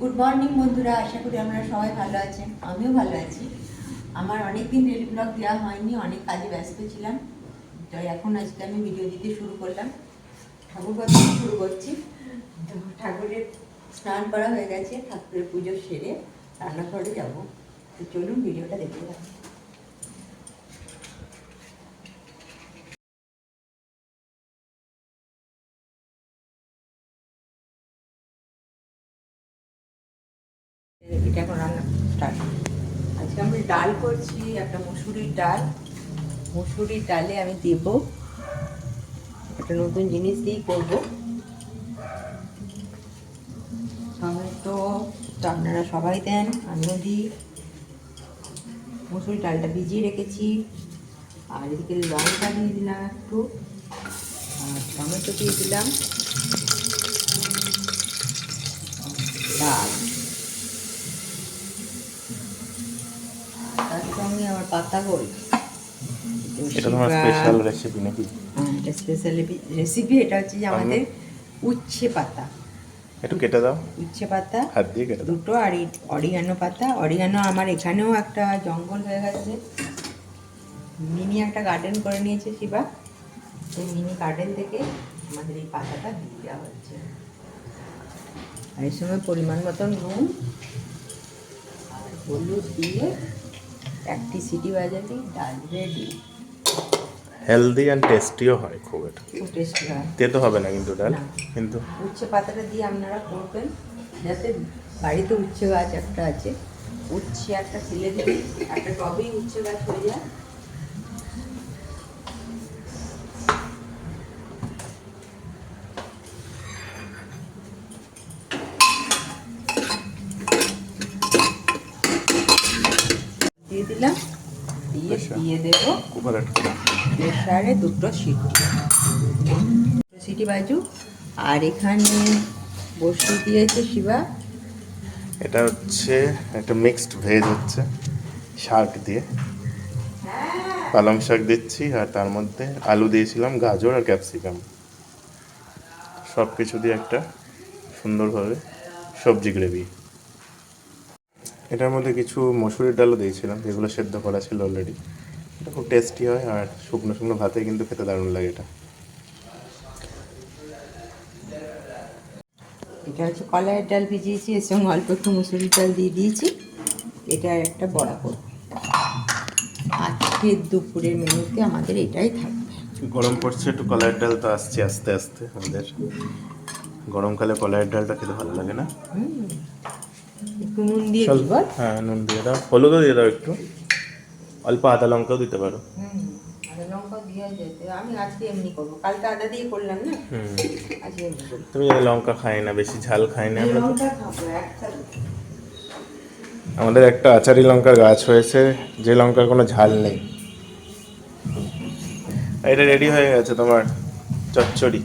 Good morning বন্ধুরা। আশা করি আমরা সবাই ভালো আছেন আমিও ভালো আছি। আমার অনেক দিন ব্লগ দেওয়া হয়নি, অনেক কাজে ব্যস্ত ছিলাম। তো এখন আজকে আমি ভিডিও দিতে শুরু করলাম। ঠাকুর কথা শুরু করছি। ঠাকুরের স্নান করা হয়ে গেছে, ঠাকুরের পুজো সেরে রান্নাঘরে যাব। তো চলুন ভিডিওটা দেখতে থাকুন। এটা এখন রান্না স্টার্ট আজকে আমি ডাল করছি, একটা মুসুরির ডাল। মুসুরির ডালে আমি দেব একটা নতুন জিনিস দিয়েই করব। টমেটো আপনারা সবাই দেন, আমিও দিই। মুসুরি ডালটা ভিজিয়ে রেখেছি। আর এদিকে লঙ্কা দিয়ে দিলাম একটু। আর টমেটো দিয়ে দিলাম। ডাল তার সঙ্গে আমার পাতা গোল এটা তোমার স্পেশাল রেসিপি নাকি? এটা স্পেশাল রেসিপি এটা হচ্ছে যে আমাদের উচ্ছে পাতা। একটু কেটে দাও। উচ্ছে পাতা হাত দিয়ে কেটে দাও। দুটো আর অরিগানো পাতা। অরিগানো আমার এখানেও একটা জঙ্গল হয়ে গেছে। মিনি একটা গার্ডেন করে নিয়েছে শিবা। সেই মিনি গার্ডেন থেকে আমাদের এই পাতাটা দিয়ে দেওয়া হচ্ছে। আর এর সঙ্গে পরিমাণ মতন নুন আর হলুদ দিয়ে একটি সিটি বাজালেই ডাল রেডি। হেলদি অ্যান্ড টেস্টিও হয় খুব এটা। টেস্টি হয়। তেতো হবে না কিন্তু ডাল? কিন্তু? উচ্ছে পাতাটা দিয়ে আপনারা করবেন যাতে বাড়িতে উচ্ছে গাছ একটা আছে। উচ্ছে একটা ফেলে দিলে একটা টবেই উচ্ছে গাছ হয়ে যায় দিয়ে দিলাম দিয়ে দেবো। প্রেসারে দুটো সিটি। সিটি বাজু। আর এখানে বসিয়ে দিয়েছে শিবা। এটা হচ্ছে একটা মিক্সড ভেজ হচ্ছে, শাক দিয়ে। পালং শাক দিচ্ছি আর তার মধ্যে আলু দিয়েছিলাম, গাজর আর ক্যাপসিকাম সব কিছু দিয়ে একটা সুন্দরভাবে সবজি গ্রেভি এটার মধ্যে কিছু মসুরির ডালও দিয়েছিলাম, যেগুলো সেদ্ধ করা ছিল অলরেডি এটা খুব টেস্টি হয় আর শুকনো শুকনো ভাতে কিন্তু খেতে দারুণ লাগে এটা। এটা হচ্ছে কলাইয়ের ডাল ভিজিয়েছি এর সঙ্গে অল্প একটু মুসুরির ডাল দিয়ে দিয়েছি। এটা একটা বড়া করব। আজকের দুপুরের মেনুতে আমাদের এটাই থাকবে। গরম পড়ছে একটু কলাইয়ের ডাল তো আসছে আস্তে আস্তে আমাদের। গরমকালে কলাইয়ের ডালটা খেতে ভালো লাগে না। একটু নুন দিয়ে হ্যাঁ নুন দিয়ে দাও। হলুদও দিয়ে দাও একটু। অল্প আদা লঙ্কাও দিতে পারো। তুমি লঙ্কা খাই না বেশি ঝাল খাই না আমরা আমাদের একটা আচারি লঙ্কার গাছ হয়েছে যে লঙ্কার কোনো ঝাল নেই। এটা রেডি হয়ে গেছে তোমার চচ্চড়ি।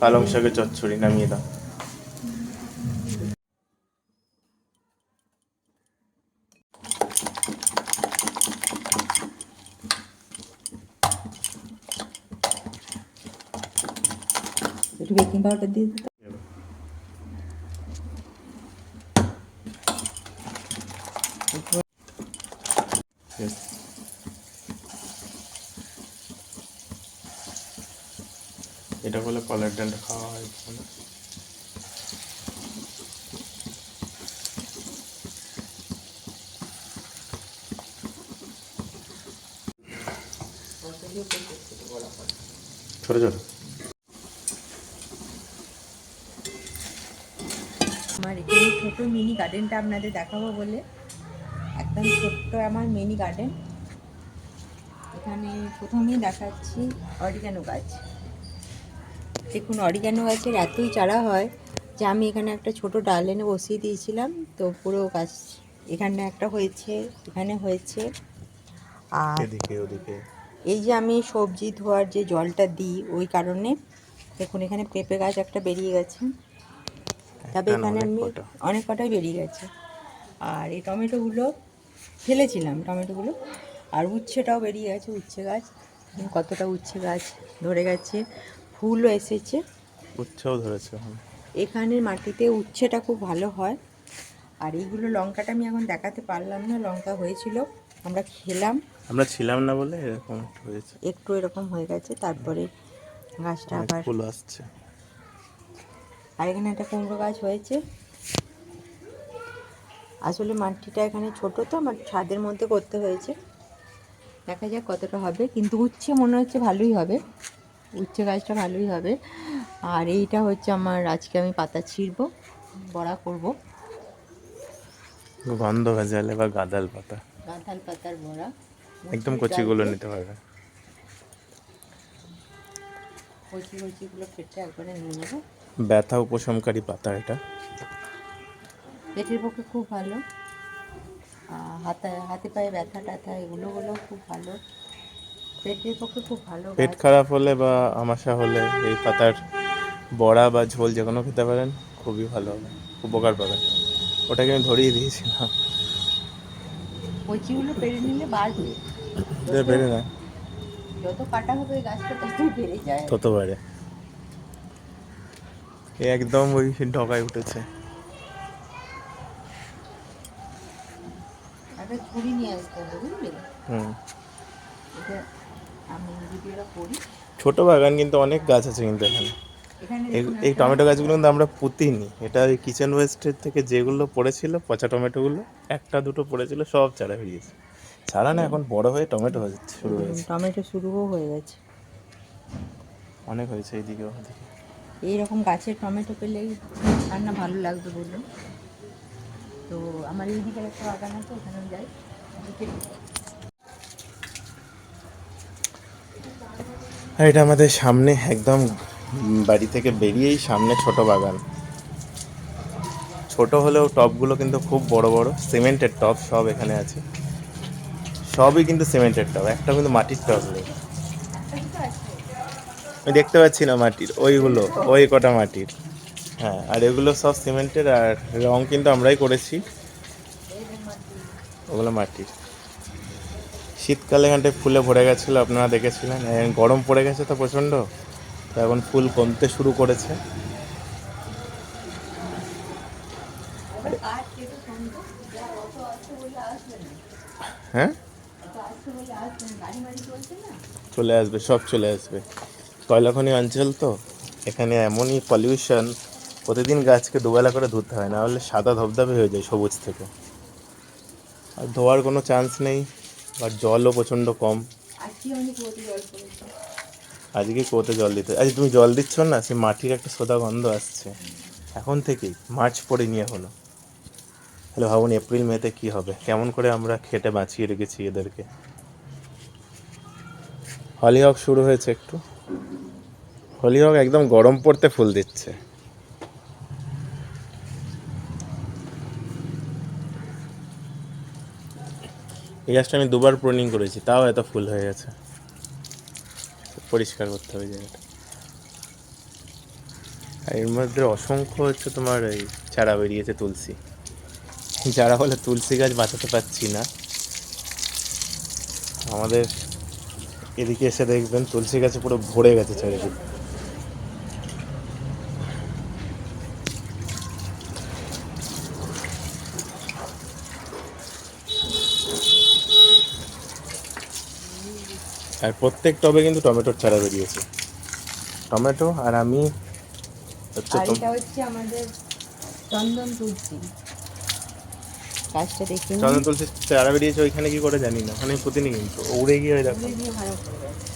পালং শাকের চচ্চড়ি নামিয়ে দাও। পাউডার দিয়ে দিতে. এটা বলে কলার ডালটা খাওয়া হয় ছোট ছোট আমার এখানে ছোট মিনি গার্ডেনটা আপনাদের দেখাবো বলে। একদম ছোট্ট আমার মিনি গার্ডেন। এখানে প্রথমেই দেখাচ্ছি অরিগানো গাছ। দেখুন অরিগানো গাছের এতই চারা হয় যে আমি এখানে একটা ছোট ডাল এনে বসিয়ে দিয়েছিলাম। তো পুরো গাছ এখানে একটা হয়েছে এখানে হয়েছে। আর এই যে আমি সবজি ধোয়ার যে জলটা দিই ওই কারণে দেখুন এখানে পেঁপে গাছ একটা বেরিয়ে গেছে। তবে এখানে অনেক আমি অনেক কটাই বেরিয়ে গেছে। আর এই টমেটোগুলো ফেলেছিলাম টমেটোগুলো। আর উচ্ছেটাও বেরিয়ে গেছে উচ্ছে গাছ। কতটা উচ্ছে গাছ ধরে গেছে ফুলও এসেছে। উচ্ছেও ধরেছে এখানের মাটিতে উচ্ছেটা খুব ভালো হয়। আর এইগুলো লঙ্কাটা আমি এখন দেখাতে পারলাম না লঙ্কা হয়েছিল। আমরা খেলাম। আমরা ছিলাম না বলে এরকম একটু হয়েছে। একটু এরকম হয়ে গেছে তারপরে গাছটা আবার ফুল আসছে। আর এখানে একটা কুমড়ো গাছ হয়েছে। আসলে মাটিটা এখানে ছোট তো আমার ছাদের মধ্যে করতে হয়েছে। দেখা যাক কতটা হবে কিন্তু উচ্ছে মনে হচ্ছে ভালোই হবে। উচ্ছে গাছটা ভালোই হবে। আর এইটা হচ্ছে আমার আজকে আমি পাতা ছিঁড়বো বড়া করব। গন্ধ ভেজালে বা গাদাল পাতা। গাঁথাল পাতার বড়া। একদম কচিগুলো নিতে পারবে। কচি কচিগুলো কেটে একবারে নিয়ে নেব। ব্যথা উপশমকারী পাতা এটা। পেটের পক্ষে খুব ভালো। হাতে হাতে পায়ে ব্যথা ট্যাথা এগুলো হলেও খুব ভালো। পেটের পক্ষে খুব ভালো পেট খারাপ হলে বা আমাশা হলে এই পাতার বড়া বা ঝোল যে কোনো খেতে পারেন খুবই ভালো হবে। উপকার পাবেন। ওটাকে আমি ধরিয়ে দিয়েছিলাম। কচিগুলো পেরে নিলে বাড়বে বেড়ে না। যত কাটা হবে গাছটা বেড়ে যায়। তত বাড়ে। একদম ওই ঢকায় উঠেছে। ছোট বাগান কিন্তু অনেক গাছ আছে কিন্তু এখানে। এই টমেটো গাছগুলো কিন্তু আমরা পুঁতিনি। এটা ওই কিচেন ওয়েস্টের থেকে যেগুলো পড়েছিল পচা টমেটোগুলো একটা দুটো পড়েছিল সব চারা বেরিয়েছে। চারা না এখন বড় হয়ে টমেটো হয়ে যাচ্ছে শুরু হয়েছে। টমেটো শুরুও হয়ে গেছে। অনেক হয়েছে এইদিকে ওদিকে। এইরকম গাছের টমেটো পেলেই রান্না ভালো লাগবে বলুন। তো আমার এইদিকে একটা বাগান আছে ওখানে যাই। এটা আমাদের সামনে একদম বাড়ি থেকে বেরিয়েই সামনে ছোট বাগান। ছোট হলেও টবগুলো কিন্তু খুব বড় বড়, সিমেন্টের টব সব এখানে আছে। সবই কিন্তু সিমেন্টের টব একটা কিন্তু মাটির টপ নেই। আমি দেখতে পাচ্ছি না মাটির ওইগুলো ওই কটা মাটির। হ্যাঁ আর এগুলো সব সিমেন্টের আর রং কিন্তু আমরাই করেছি। ওগুলো মাটির। শীতকালে এখানটায় ফুলে ভরে গেছিল আপনারা দেখেছিলেন। এখন গরম পড়ে গেছে তো প্রচণ্ড তো এখন ফুল কমতে শুরু করেছে। হ্যাঁ? চলে আসবে সব চলে আসবে। কয়লাখনি অঞ্চল তো, এখানে এমনই পলিউশন প্রতিদিন গাছকে দুবেলা করে ধুতে হয়, না হলে সাদা ধবধবে হয়ে যায় সবুজ থেকে। আর ধোয়ার কোনো চান্স নেই আর জলও প্রচণ্ড কম। আজকে কোতে জল দিতে আজ তুমি জল দিচ্ছ না সে মাটির একটা সোদা গন্ধ আসছে। এখন থেকেই, মার্চ পড়ে নিয়ে হলো তাহলে ভাবুন এপ্রিল, মেতে কি হবে? কেমন করে আমরা খেটে বাঁচিয়ে রেখেছি এদেরকে? হলিহক শুরু হয়েছে একটু। হলিহক একদম গরম পড়তে ফুল দিচ্ছে। এই গাছটা আমি দুবার প্রুনিং করেছি, তাও এত ফুল হয়ে গেছে। পরিষ্কার করতে হবে জায়গাটা। আর এর মধ্যে অসংখ্য হচ্ছে তোমার এই চারা বেরিয়েছে তুলসী। যারা বলে তুলসী গাছ বাঁচাতে পারছি না, আমাদের এদিকে এসে দেখবেন তুলসী গাছে পুরো ভরে গেছে চারিদিক। আর প্রত্যেক টবে কিন্তু টমেটোর চারা বেরিয়েছে। টমেটো আর আমি হচ্ছে আর এটা হচ্ছে আমাদের চন্দন তুলসী। গাছটা দেখে চন্দন তুলসী চারা বেরিয়েছে ওইখানে কি করে জানি না। ওখানে পুতিনি কিন্তু উড়ে গিয়ে করে গেছে।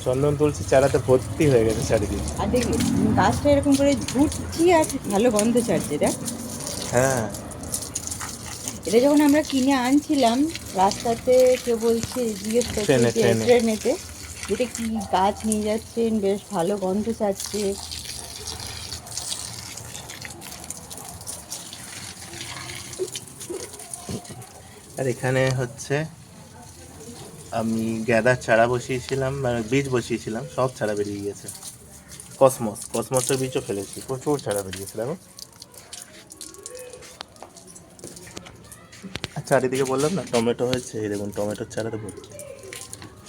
চন্দন তুলসী চারাতে ভর্তি হয়ে গেছে চারিদিকে। আর দেখি গাছটা এরকম করে ঘুরছি আর ভালো গন্ধ ছাড়ছে দেখ। হ্যাঁ। এটা যখন আমরা কিনে আনছিলাম রাস্তাতে কেউ বলছে জিজ্ঞেস করছে ট্রেনেতে যেটা কি গাছ নিয়ে যাচ্ছেন? বেশ ভালো গন্ধ ছাড়ছে। আর এখানে হচ্ছে আমি গ্যাদার চারা বসিয়েছিলাম মানে বীজ বসিয়েছিলাম, সব চারা বেরিয়ে গিয়েছে কসমস কসমসের বীজও ফেলেছি, প্রচুর চারা বেরিয়েছে, দেখো। আর চারিদিকে বললাম না, টমেটো হয়েছে, এই দেখুন, টমেটোর চারা তো ভর্তি।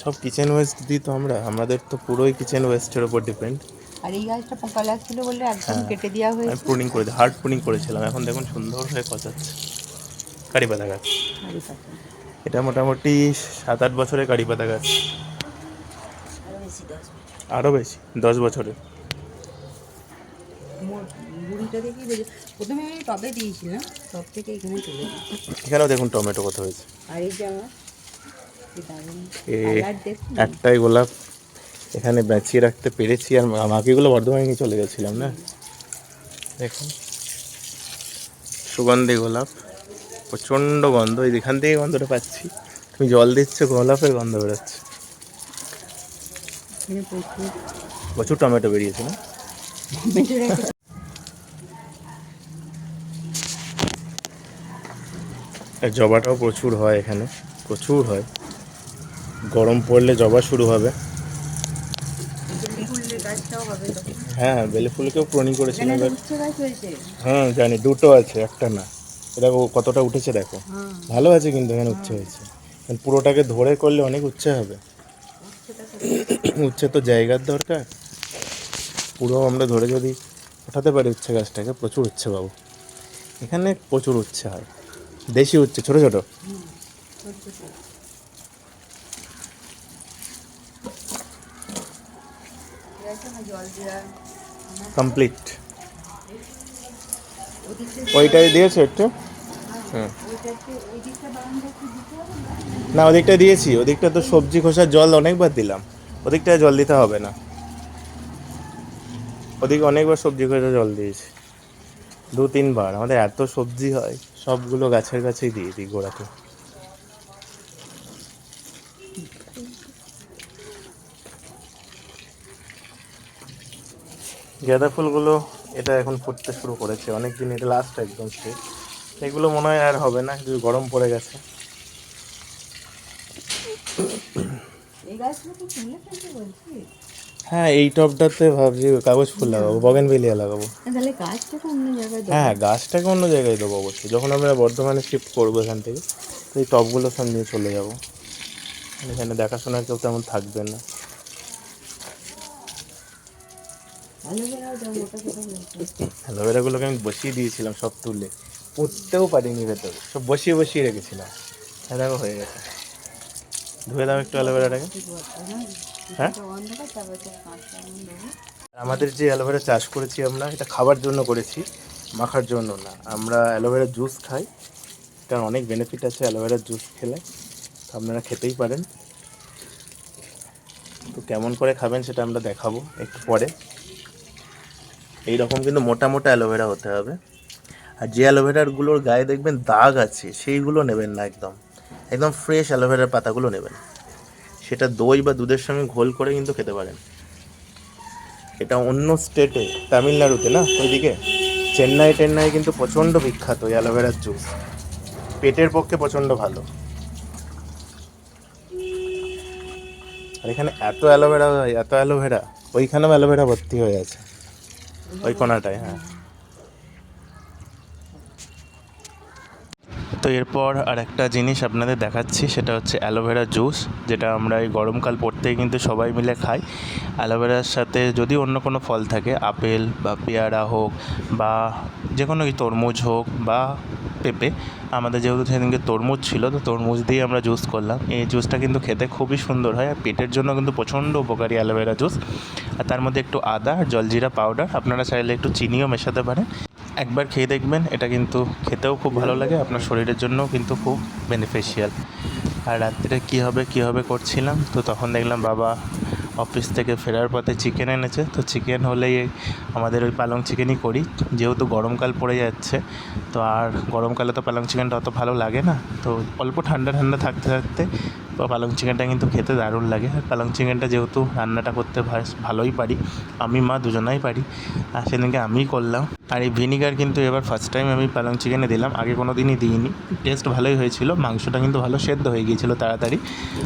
সব কিচেন ওয়েস্ট দিই তো আমরা। আমাদের তো পুরোই কিচেন ওয়েস্টের ওপর ডিপেন্ড আর এই গাছটা পোকা লাগছিল বলে একদম হ্যাঁ। কেটে দেওয়া আমি হয়েছে। প্রুনিং করে হার্ড প্রুনিং করেছিলাম। এখন দেখুন সুন্দর হয়ে কচাচ্ছে। কারি পাতা গাছ। এটা মোটামুটি সাত আট বছরের কারি পাতা গাছ। আরও বেশি দশ বছরের। মোট বুড়িটা দেখি বুঝে প্রথমে আমি টবে দিয়েছিলাম টব থেকে এখানে চলে এখানেও দেখুন টমেটো কত হয়েছে। আর এই যে আমার কি দারুণ এ কালার দেখুন একটাই গোলাপ এখানে বেঁচিয়ে রাখতে পেরেছি আর বাকিগুলো বর্ধমানে নিয়ে চলে গেছিলাম না? দেখুন। সুগন্ধি গোলাপ প্রচণ্ড গন্ধ এই এখান থেকে গন্ধটা পাচ্ছি। তুমি জল দিচ্ছ গোলাপের গন্ধ বেরোচ্ছে। প্রচুর। টমেটো বেরিয়েছে না? জবাটাও প্রচুর হয় এখানে প্রচুর হয়। গরম পড়লে জবা শুরু হবে। তো হ্যাঁ বেলে ফুলকেও গাছ হয়েছে। হ্যাঁ জানি দুটো আছে একটা না। এটা ও কতটা উঠেছে দেখো। হ্যাঁ। ভালো আছে কিন্তু এখানে উচ্ছে হয়েছে। পুরোটাকে ধরে করলে অনেক উচ্ছে হবে। উচ্ছে তো জায়গার দরকার। পুরো আমরা ধরে যদি ওঠাতে পারি উচ্ছে গাছটাকে প্রচুর উচ্ছে পাবো এখানে প্রচুর উচ্ছে হয়। দেশি উচ্ছে ছোটো ছোট ছোট ছোট। ঠিক আছে, আমার জল দেওয়া কমপ্লিট ওইটাই দিয়েছ একটু? হুম হবে না? ওদিকটা দিয়েছি। ওদিকটা তো সবজি খোসার জল অনেকবার দিলাম। ওদিকটায় জল দিতে হবে না। ওদিকে অনেকবার সবজি খোসা জল দিয়েছি। দু তিনবার আমাদের এত সবজি হয় সবগুলো গাছের কাছেই দিয়ে দিই গোড়াতে। গাঁদা ফুলগুলো এটা এখন ফুটতে শুরু করেছে। অনেক দিন এটা লাস্ট একদম শেষ। এগুলো মনে হয় আর হবে না যদি গরম পড়ে গেছে। হ্যাঁ এই টবটাতে ভাবছি কাগজ ফুল লাগাবো বগেন বেলিয়া লাগাবো হ্যাঁ গাছটাকে অন্য জায়গায় দেবো অবশ্যই। যখন আমরা বর্ধমানে শিফট করব এখান থেকে তো এই টবগুলো সব নিয়ে চলে যাব। এখানে দেখাশোনার কেউ তেমন থাকবে না। অ্যালোভেরাগুলোকে আমি বসিয়ে দিয়েছিলাম সব তুলে। পুঁততেও পারিনি ভেতরে, সব বসিয়ে বসিয়ে রেখেছিলাম। হ্যাঁ দেখো হয়ে গেছে। ধুয়ে দাও একটু অ্যালোভেরাটাকে। হ্যাঁ? আমাদের যে অ্যালোভেরা চাষ করেছি আমরা, এটা খাবার জন্য করেছি, মাখার জন্য না। আমরা অ্যালোভেরা জুস খাই কারণ অনেক বেনিফিট আছে অ্যালোভেরার জুস খেলে। আপনারা খেতেই পারেন। তো কেমন করে খাবেন সেটা আমরা দেখাবো একটু পরে। এই রকম কিন্তু মোটা মোটা অ্যালোভেরা হতে হবে। আর যে অ্যালোভেরারগুলোর গায়ে দেখবেন দাগ আছে, সেইগুলো নেবেন না একদম। একদম ফ্রেশ অ্যালোভেরার পাতাগুলো নেবেন। সেটা দই বা দুধের সঙ্গে ঘোল করে কিন্তু খেতে পারেন। এটা অন্য স্টেটে তামিলনাড়ুতে না? ওইদিকে। চেন্নাই টেন্নাই কিন্তু প্রচণ্ড বিখ্যাত এই অ্যালোভেরার জুস পেটের পক্ষে প্রচণ্ড ভালো। আর এখানে এত অ্যালোভেরা এত অ্যালোভেরা, ওইখানেও অ্যালোভেরা ভর্তি হয়ে আছে। ওই কোনাটায় হ্যাঁ। তো এরপর আর একটা জিনিস আপনাদের দেখাচ্ছি, সেটা হচ্ছে অ্যালোভেরা জুস, যেটা আমরা এই গরমকাল পড়তেই কিন্তু সবাই মিলে খাই। অ্যালোভেরার সাথে যদি অন্য কোনো ফল থাকে, আপেল বা পেয়ারা হোক বা যে কোনো কি তরমুজ হোক বা পেঁপে, আমাদের যেহেতু সেদিনকে তরমুজ ছিল, তো তরমুজ দিয়ে আমরা জুস করলাম। এই জুসটা কিন্তু খেতে খুবই সুন্দর হয়, আর পেটের জন্য কিন্তু প্রচণ্ড উপকারী অ্যালোভেরা জুস। আর তার মধ্যে একটু আদা জলজিরা পাউডার, আপনারা চাইলে একটু চিনিও মেশাতে পারেন। একবার খেয়ে দেখবেন, এটা কিন্তু খেতেও খুব ভালো লাগে, আপনার শরীরের জন্যও কিন্তু খুব বেনিফিশিয়াল আর রাত্রিরে কী হবে কী হবে করছিলাম, তো তখন দেখলাম বাবা অফিস থেকে ফেরার পথে চিকেন এনেছে। তো চিকেন হলেই আমাদের ওই পালং চিকেনই করি। যেহেতু গরমকাল পড়ে যাচ্ছে, তো আর গরমকালে তো পালং চিকেনটা অত ভালো লাগে না। তো অল্প ঠান্ডা ঠান্ডা থাকতে থাকতে পালং চিকেনটা কিন্তু খেতে দারুণ লাগে। আর পালং চিকেনটা যেহেতু রান্নাটা করতে ভালোই পারি, আমি মা দুজনাই পারি। আর সেদিনকে আমিই করলাম। আর এই ভিনিগার কিন্তু এবার ফার্স্ট টাইম আমি পালং চিকেনে দিলাম। আগে কোনো দিনই দিইনি। টেস্ট ভালোই হয়েছিল। মাংসটা কিন্তু ভালো সেদ্ধ হয়ে গিয়েছিল তাড়াতাড়ি।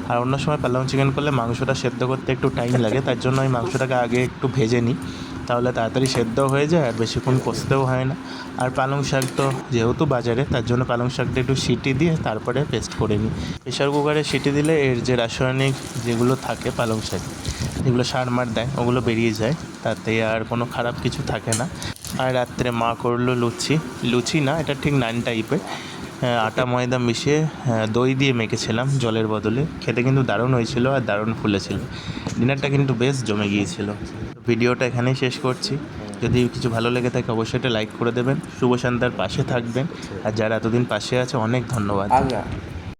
আর অন্য সময় পালং চিকেন করলে মাংসটা সেদ্ধ করতে একটু টাইম লাগে, তার জন্য আমি মাংসটাকে আগে একটু ভেজে নিই। তাহলে তাড়াতাড়ি সেদ্ধ হয়ে যায়, আর বেশিক্ষণ কষতেও হয় না। আর পালং শাক তো যেহেতু বাজারে, তার জন্য পালং শাকটা একটু সিটি দিয়ে তারপরে পেস্ট করে নিই। প্রেশার কুকারে সিটি দিলে এর যে রাসায়নিক যেগুলো থাকে পালং শাক, যেগুলো সার মার দেয়, ওগুলো বেরিয়ে যায়। তাতে আর কোনো খারাপ কিছু থাকে না। আর রাত্রে মা করল লুচি। লুচি না, এটা ঠিক নান টাইপের আটা ময়দা মিশিয়ে আহ, দই দিয়ে মেখেছিলাম জলের বদলে। খেতে কিন্তু দারুণ হয়েছিল আর দারুণ ফুলেছিল। ডিনারটা কিন্তু বেশ জমে গিয়েছিল। ভিডিওটা এখানেই শেষ করছি। যদি কিছু ভালো লেগে থাকে অবশ্যই একটা লাইক করে দেবেন। শুভ সন্ধ্যার পাশে থাকবেন। আর যারা এতদিন পাশে আছে অনেক ধন্যবাদ।